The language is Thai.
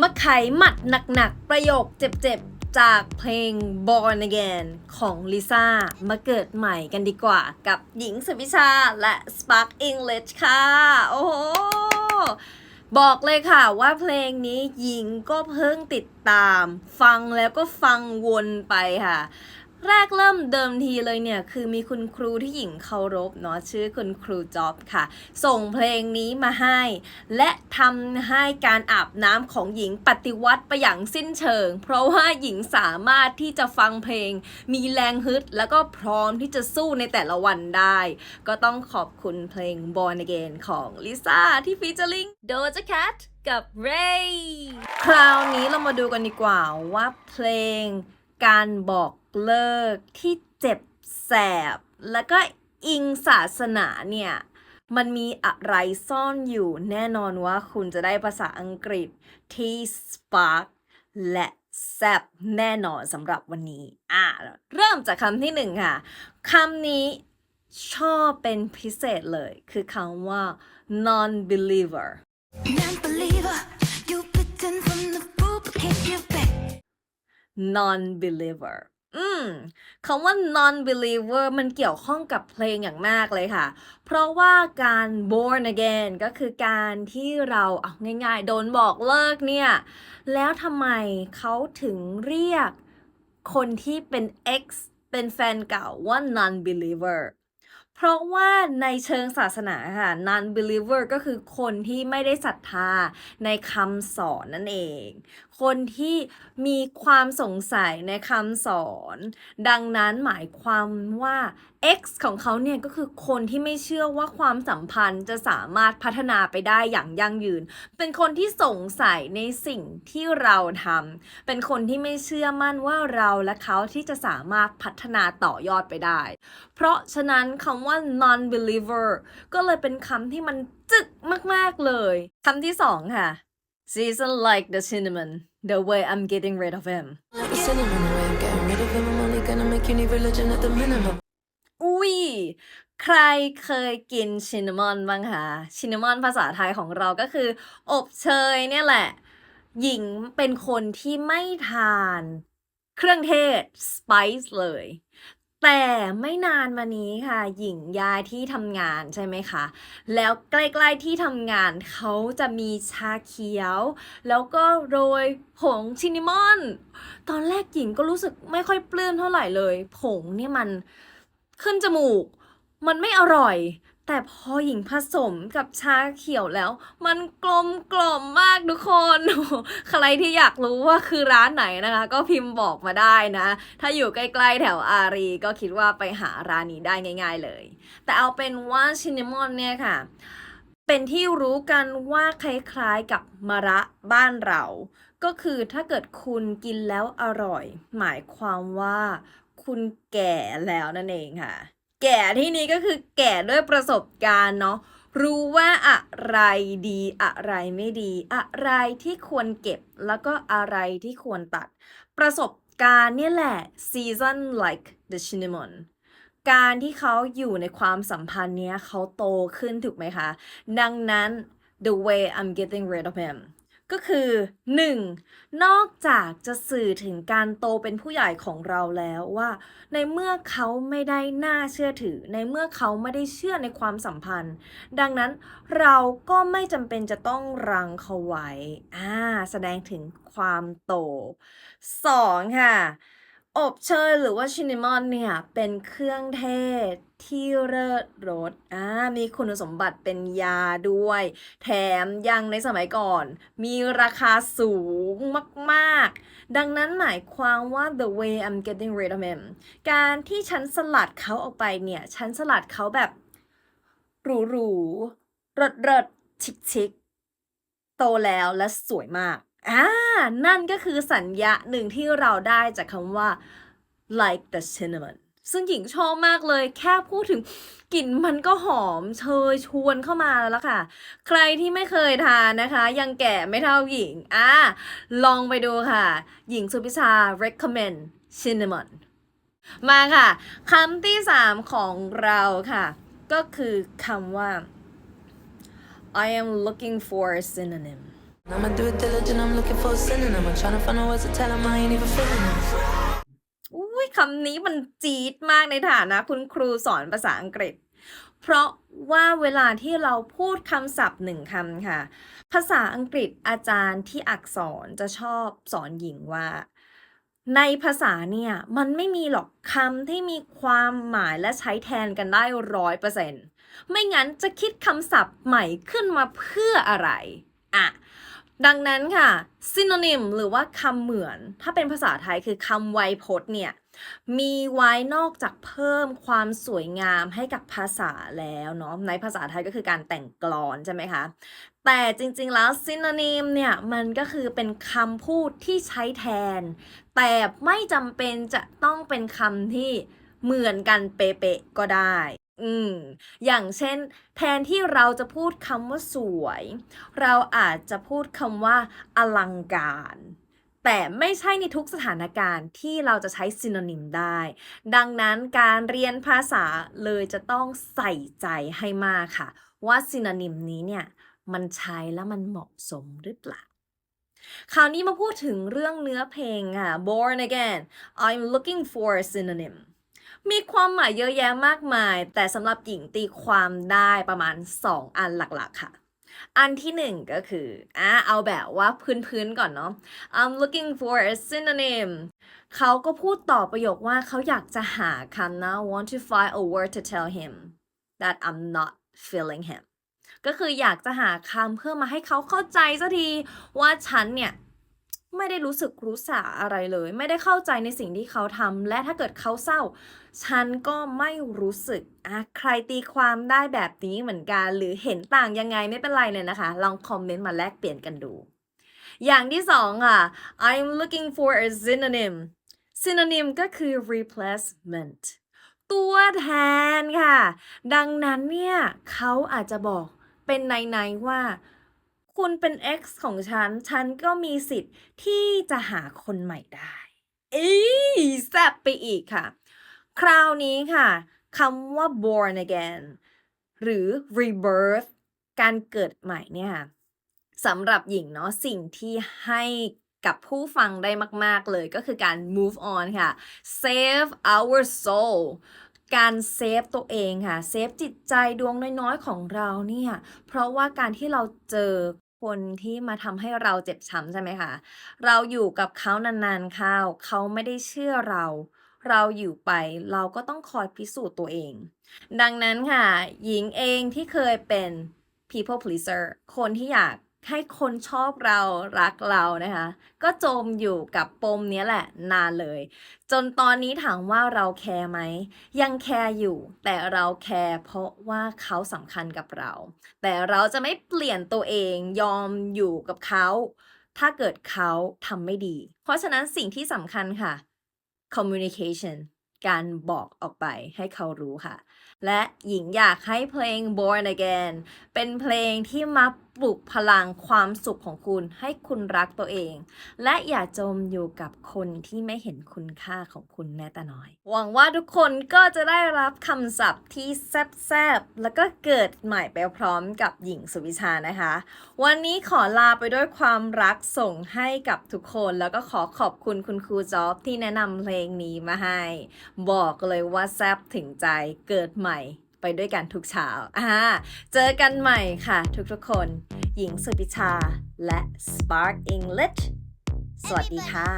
มาไขหมัดหนักๆ ประโยคเจ็บๆ จากเพลง Born Again ของลิซ่ามาเกิดใหม่กันดีกว่า กับหญิงสุวิชาและ Spark English ค่ะ โอ้โหบอกเลยค่ะว่าเพลงนี้หญิงก็เพิ่งติดตาม ฟังแล้วก็ฟังวนไปค่ะ แรกเริ่มเดิมทีเลยเนี่ย คือมีคุณครูที่หญิงเคารพเนาะชื่อคุณครูจอบค่ะ ส่งเพลงนี้มาให้ และทำให้การอาบน้ำของหญิงปฏิวัติไปอย่างสิ้นเชิง เพราะว่าหญิงสามารถที่จะฟังเพลง มีแรงฮึด แล้วก็พร้อมที่จะสู้ในแต่ละวันได้ ก็ต้องขอบคุณเพลง Born Again ของลิซ่าที่ฟีเจอริง Doja Cat กับ Ray คราวนี้เรามาดูกันดีกว่าว่าเพลงการบอก เลิกที่เจ็บแสบ แล้วก็อิงศาสนาเนี่ยมันมีอะไรซ่อนอยู่แน่นอนว่าคุณจะได้ภาษาอังกฤษที่ spark และแซบแน่นอนสำหรับวันนี้ อะ เริ่มจากคำที่หนึ่งค่ะคำนี้ชอบเป็นพิเศษเลย คือคำว่า non believer Non-believer, you bitten from the fruit but can't give back. non believer อืมคำว่า non believer มันเกี่ยวข้องกับเพลงอย่างมากเลยค่ะ เพราะว่าการ born again ก็คือการที่เราเอาง่ายๆ โดนบอกเลิกเนี่ย แล้วทำไมเขาถึงเรียกคนที่เป็น ex เป็นแฟนเก่าว่า non believer เพราะว่าในเชิงศาสนาค่ะ non believer ก็คือคนที่ไม่ได้ศรัทธาในคำสอนนั่นเอง คนที่มีความสงสัยในคำสอน ดังนั้นหมายความว่า X ของเขาเนี่ยก็คือคนที่ไม่เชื่อว่าความสัมพันธ์จะสามารถพัฒนาไปได้อย่างยั่งยืน เป็นคนที่สงสัยในสิ่งที่เราทำ เป็นคนที่ไม่เชื่อมั่นว่าเราและเขาที่จะสามารถพัฒนาต่อยอดไปได้ เพราะฉะนั้นคำว่า non believer ก็เลยเป็นคำที่มันจึกมาก ๆ เลย คำที่สองค่ะ season like the cinnamon the way I'm getting rid of him อุ้ย ใครเคยกินชินนามอนบ้างคะ ชินนามอนภาษาไทยของเราก็คือ อบเชยเนี่ยแหละ หญิงเป็นคนที่ไม่ทานเครื่องเทศสไปซ์เลย แต่ไม่นานมานี้ค่ะ หญิงย้ายที่ทำงานใช่ไหมคะ แล้วใกล้ๆที่ทำงานเขาจะมีชาเขียว แล้วก็โรยผงชินนามอน ตอนแรกหญิงก็รู้สึกไม่ค่อยปลื้มเท่าไหร่เลย ผงเนี่ยมัน ขึ้นจมูก มันไม่อร่อย แต่พอหญิงผสมกับชาเขียวแล้ว มันกลมกล่อมมากทุกคน ใครที่อยากรู้ว่าคือร้านไหนนะคะ ก็พิมพ์บอกมาได้นะ ถ้าอยู่ใกล้ๆแถวอารีก็คิดว่าไปหาร้านนี้ได้ง่าย ๆเลย แต่เอาเป็นว่าชินนามอนเนี่ยค่ะเป็นที่รู้กันว่าคล้ายๆกับมะระบ้านเรา ก็คือถ้าเกิดคุณกินแล้วอร่อย หมายความว่า คุณแก่แล้วนั่นเองค่ะ แก่ที่นี้ก็คือแก่ด้วยประสบการณ์เนาะรู้ว่าอะไรดีอะไรไม่ดี อะไรที่ควรเก็บแล้วก็อะไรที่ควรตัด ประสบการณ์เนี่ยแหละ season like the cinnamon การที่เขาอยู่ในความสัมพันธ์เนี้ยเขาโตขึ้นถูกไหมคะ ดังนั้น the way I'm getting rid of him ก็คือ 1. นอกจากจะสื่อถึงการโตเป็นผู้ใหญ่ของเราแล้วว่า ในเมื่อเขาไม่ได้น่าเชื่อถือ ในเมื่อเขาไม่ได้เชื่อในความสัมพันธ์ ดังนั้นเราก็ไม่จำเป็นจะต้องรังเขาไว้อ่าแสดงถึงความโต 2. ค่ะ อบเชยหรือว่าชินนามอนเนี่ย เป็นเครื่องเทศที่เลิศรสอ่ามีคุณสมบัติเป็นยาด้วย แถมยังในสมัยก่อน มีราคาสูงมาก ๆ ดังนั้นหมายความว่า the way I'm getting rid of him การที่ฉันสลัดเขาออกไปเนี่ย ฉันสลัดเขาแบบหรูหรูรสรสชิคชิคๆโตแล้วและสวยมาก อ่า นั่นก็คือสัญญาหนึ่งที่เราได้จากคำว่า like the cinnamon ซึ่งหญิงชอบมากเลย แค่พูดถึงกลิ่นมันก็หอมเชยชวนเข้ามาแล้วล่ะค่ะ ใครที่ไม่เคยทานนะคะ ยังแก่ไม่เท่าหญิง อ่าลองไปดูค่ะ หญิงสุพิชา recommend cinnamon มาค่ะคำที่สามของเราค่ะ ก็คือคำว่า I am looking for a synonym อุ้ยคำนี้มันจี๊ดมากในฐานะ คุณครูสอนภาษาอังกฤษ เพราะว่าเวลาที่เราพูดคำศัพท์หนึ่งคำค่ะ ภาษาอังกฤษอาจารย์ที่อักษรจะชอบสอนหญิงว่า ในภาษาเนี่ย มันไม่มีหรอกคำที่มีความหมายและใช้แทนกันได้ร้อยเปอร์เซ็นต์ไม่งั้นจะคิดคำศัพท์ใหม่ขึ้นมาเพื่ออะไร อะ ดังนั้นค่ะ synonym หรือว่าคำเหมือน ถ้าเป็นภาษาไทยคือคำไวยพจน์เนี่ย มีไว้นอกจากเพิ่มความสวยงามให้กับภาษาแล้วเนาะในภาษาไทยก็คือการแต่งกลอนใช่ไหมคะ แต่จริงๆแล้ว synonym เนี่ย มันก็คือเป็นคำพูดที่ใช้แทน แต่ไม่จำเป็นจะต้องเป็นคำที่เหมือนกันเป๊ะๆก็ได้ อืม อย่างเช่น แทนที่เราจะพูดคำว่าสวย เราอาจจะพูดคำว่าอลังการ แต่ไม่ใช่ในทุกสถานการณ์ที่เราจะใช้ซิน o นิมได้ ดังนั้นการเรียนภาษาเลยจะต้องใส่ใจให้มากค่ะ ว่าซิน o นิมนี้เนี่ย มันใช้แล้วมันเหมาะสมหรือเปล่าคราวนี้มาพูดถึงเรื่องเนื้อเพลงค่ะ Born Again I'm looking for a synonym มีความหมายเยอะแยะมากมาย แต่สำหรับหญิงตีความได้ประมาณ 2 อันหลักๆค่ะ อันที่หนึ่งก็คืออะเอาแบบว่าพื้นๆก่อนเนาะ I'm looking for a synonym เขาก็พูดต่อประโยคว่าเขาอยากจะหาคำนะ want to find a word to tell him that I'm not feeling him ก็คืออยากจะหาคำเพื่อมาให้เขาเข้าใจสักทีว่าฉันเนี่ย ไม่ได้รู้สึกรู้สาอะไรเลย ไม่ได้เข้าใจในสิ่งที่เขาทำและถ้าเกิดเขาเศร้า ฉันก็ไม่รู้สึกอะใครตีความได้แบบนี้เหมือนกัน หรือเห็นต่างยังไงไม่เป็นไรเลยนะคะ ลองคอมเมนต์มาแลกเปลี่ยนกันดู อย่างที่สองค่ะ I'm looking for a synonym synonym ก็คือ replacement ตัวแทนค่ะ ดังนั้นเนี่ย เขาอาจจะบอกเป็นในๆว่า คุณเป็น X ของฉัน ฉันก็มีสิทธิ์ที่จะหาคนใหม่ได้อีแซ่บไปอีกค่ะ คราวนี้ค่ะคำว่า born again หรือ rebirth การเกิดใหม่เนี่ยค่ะสำหรับหญิงเนาะสิ่งที่ให้กับผู้ฟังได้มาก ๆ เลยก็คือการ move on ค่ะ save our soul การเซฟตัวเองค่ะ เซฟจิตใจดวงน้อย ๆ ของเราเนี่ย เพราะว่าการที่เราเจอ คนที่มาทำให้เราเจ็บช้ำใช่ไหมคะ เราอยู่กับเขานานๆเข้าเขาไม่ได้เชื่อเรา เราอยู่ไปเราก็ต้องคอยพิสูจน์ตัวเอง ดังนั้นค่ะ หญิงเองที่เคยเป็น people pleaser คนที่อยาก ให้คนชอบเรารักเรานะคะ ก็จมอยู่กับปมนี้แหละนานเลย จนตอนนี้ถามว่าเราแคร์ไหม ยังแคร์อยู่ แต่เราแคร์เพราะว่าเขาสำคัญกับเรา แต่เราจะไม่เปลี่ยนตัวเองยอมอยู่กับเขา ถ้าเกิดเขาทำไม่ดี เพราะฉะนั้นสิ่งที่สำคัญค่ะ communication การบอกออกไปให้เขารู้ค่ะ และหญิงอยากให้เพลง Born Again เป็นเพลงที่มา ปลุกพลังความสุขของคุณให้คุณรักตัวเอง และอย่าจมอยู่กับคนที่ไม่เห็นคุณค่าของคุณแม้แต่น้อย หวังว่าทุกคนก็จะได้รับคำศัพท์ที่แซบๆแล้วก็เกิดใหม่ไปพร้อมกับหญิงสุวิชานะคะ วันนี้ขอลาไปด้วยความรักส่งให้กับทุกคนแล้วก็ขอขอบคุณคุณครูจอบที่แนะนำเพลงนี้มาให้ บอกเลยว่าแซบถึงใจเกิดใหม่ ไปด้วยกันทุกเช้าอ่าเจอกันใหม่ค่ะทุกๆคน หญิงสุพิชาและ Spark English สวัสดีค่ะ